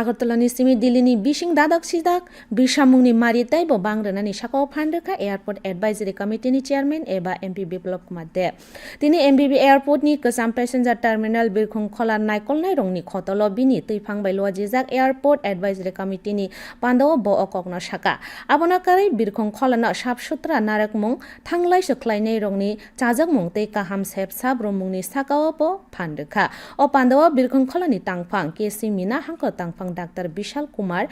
আগরতলা সিমি দিল্লি নি বিশিং দাদক সিদাক বিরসা নি মারি তাইব বাংরানানি সাকাও ফান্ডরেখা এয়ারপোর্ট এডভাইজারি কমিটি নি চেয়ারম্যান এবা এমপি বিপ্লব কুমার দেব তিনি এমবি এয়ারপোর্ট নি কসাম প্যাসেঞ্জার টার্মিনাল বীরখং খোলা নাইকলনাই রংনি খতল বিনি তৈফাং বাইলোয়া জিজাক এয়ারপোর্ট এডভাইজারি কমিটি নি পান্ডাও ব অকগ্ন শাখা। আবনাকারী বীরখং সাপ সুত্রা নারক মুং থাংলাই সখ্লাইনাই রংনি চাজক মুং তৈ কাহাম সেব সাব রমুংনি সাকাও ব ফান্ডরেখা ও পান্ডব বিরখুং বীরখং খোলানি টাংফাং কেসি মিনা হাঙ্ক টাংফাং এবং doctor Bishal Kumar,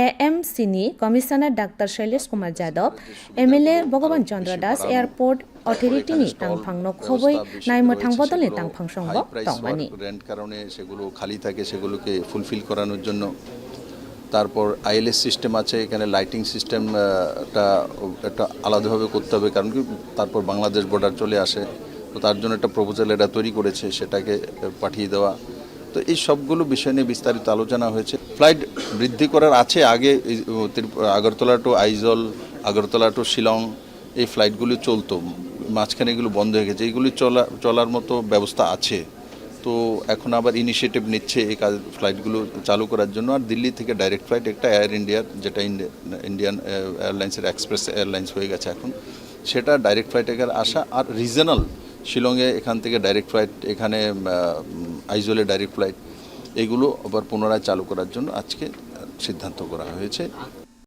A M Sini, commissioner doctor Shailesh Kumar Yadav MLA Bhagwan Chandra Das, airport অথরিটিনি তাংফাংনো খবই, নাইমো থাংবদলনি তাংফাং সঙ্গ তংমানি। রেন্ট কারণে সেগুলো খালি থাকে, সেগুলোকে ফুলফিল করানোর জন্য। তারপর আইএলএস সিস্টেম আছে, এখানে লাইটিং সিস্টেমটা একটা আলাদাভাবে করতে হবে, কারণ কি তারপর বাংলাদেশ বর্ডার চলে আসে। তো তার জন্য একটা প্রপোজাল এটা তৈরি করেছে, সেটাকে পাঠিয়ে দেওয়া। তো এই সবগুলো বিষয় নিয়ে বিস্তারিত আলোচনা হয়েছে। ফ্লাইট বৃদ্ধি করার আছে আগে আগরতলা টু আইজল, আগরতলা টু শিলং, এই ফ্লাইটগুলি চলতো। মাঝখানে এগুলো বন্ধ হয়ে গেছে। এইগুলি চলা, চলার মতো ব্যবস্থা আছে। তো এখন আবার ইনিশিয়েটিভ নিচ্ছে এই কাজ, ফ্লাইটগুলো চালু করার জন্য। আর দিল্লি থেকে ডাইরেক্ট ফ্লাইট একটা এয়ার ইন্ডিয়ার যেটা ইন্ডিয়া- ইন্ডিয়ান এয়ারলাইন্সের এক্সপ্রেস এয়ারলাইন্স হয়ে গেছে এখন। সেটা ডাইরেক্ট ফ্লাইট আসা। আর রিজনাল শিলংয়ে এখান থেকে ডাইরেক্ট ফ্লাইট এখানে আইজলে ডাইরেক্ট ফ্লাইট এগুলো আবার পুনরায় চালু করার জন্য আজকে সিদ্ধান্ত করা হয়েছে।